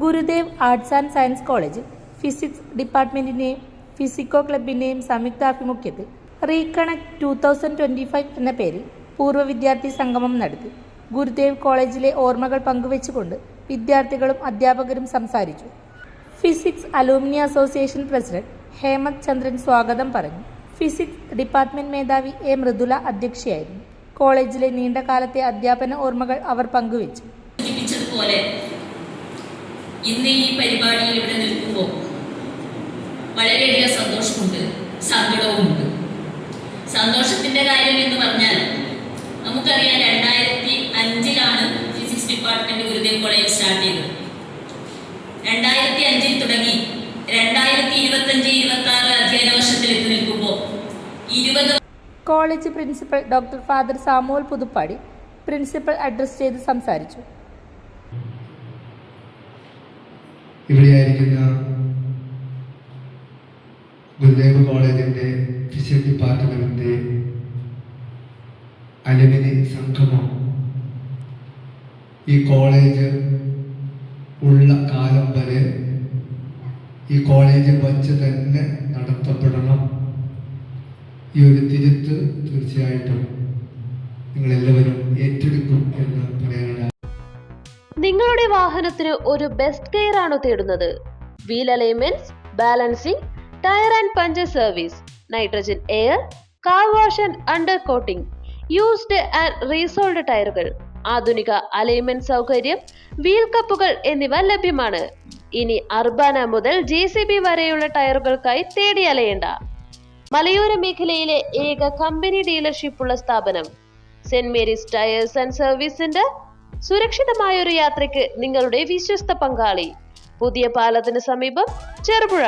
Gurudev arts and science കോളേജിൽ physics ഡിപ്പാർട്ട്മെന്റിന്റെയും physico ക്ലബിന്റെയും സംയുക്താഭിമുഖ്യത്തിൽ reconnect two thousand twenty five എന്ന പേരിൽ പൂർവ വിദ്യാർത്ഥി സംഗമം നടത്തി ഗുരുദേവ് കോളേജിലെ ഓർമ്മകൾ പങ്കുവച്ചുകൊണ്ട് വിദ്യാർത്ഥികളും അധ്യാപകരും സംസാരിച്ചു. Physics alumni association president Hemanth Chandran സ്വാഗതം പറഞ്ഞു. ഫിസിക്സ് ഡിപ്പാർട്ട്മെന്റ് മേധാവി എ മൃദുല അധ്യക്ഷയായിരുന്നു. കോളേജിലെ നീണ്ടകാലത്തെ അധ്യാപന ഓർമ്മകൾ അവർ പങ്കുവച്ചു. ഇന്ന് ഈ പരിപാടിയിൽ ഇവിടെ നിൽക്കുമ്പോൾ വളരെയധികം സന്തോഷമുണ്ട് സങ്കടവുമുണ്ട്. സന്തോഷത്തിന്റെ കാര്യം എന്ന് പറഞ്ഞാൽ നമുക്കറിയാം രണ്ടായിരത്തി അഞ്ചിലാണ് physics department Gurudev college start ചെയ്തത്. രണ്ടായിരത്തി അഞ്ചിൽ തുടങ്ങി രണ്ടായിരത്തി ഇരുപത്തഞ്ച് ഇരുപത്തി ആറ് അധ്യയന വർഷത്തിൽ എത്തി നിൽക്കുമ്പോൾ ഇരുപത് college principal doctor father Samuel Puthuppady principal address ചെയ്ത് സംസാരിച്ചു. ഇവിടെയായിരിക്കുന്ന ഗുരുദേവ് കോളേജിന്റെ ഫിസിക്സ് ഡിപ്പാർട്ട്മെന്റിന്റെ അലുമിനി സംഗമം. ഈ കോളേജ് ഉള്ള കാലം വരെ ഈ കോളേജ് വച്ച് തന്നെ നടത്തപ്പെടണം. ഈ ഒരു തിരുത്ത് തീർച്ചയായിട്ടും നിങ്ങളെല്ലാവരും ഏറ്റെടുക്കും എന്ന് വാഹനത്തിന് ഒരു ബെസ്റ്റ് കെയർ ആണ് തേടുന്നത്. Wheel alignments balancing tyre and puncture service nitrogen air car wash and under coating used and resoled ടയറുകൾ ആധുനിക അലൈൻമെന്റ് സൗകര്യം വീൽ കപ്പുകൾ എന്നിവ ലഭ്യമാണ്. ഇനി അർബാന മുതൽ ജെ സി ബി വരെയുള്ള ടയറുകൾക്കായി തേടി അലയേണ്ട. മലയോര മേഖലയിലെ ഏക കമ്പനി ഡീലർഷിപ്പുള്ള സ്ഥാപനം Saint Mary's tyres and service centre സുരക്ഷിതമായ ഒരു യാത്രയ്ക്ക് നിങ്ങളുടെ വിശ്വസ്ത പങ്കാളി. പുതിയ പാലത്തിന് സമീപം ചെറുപുഴ.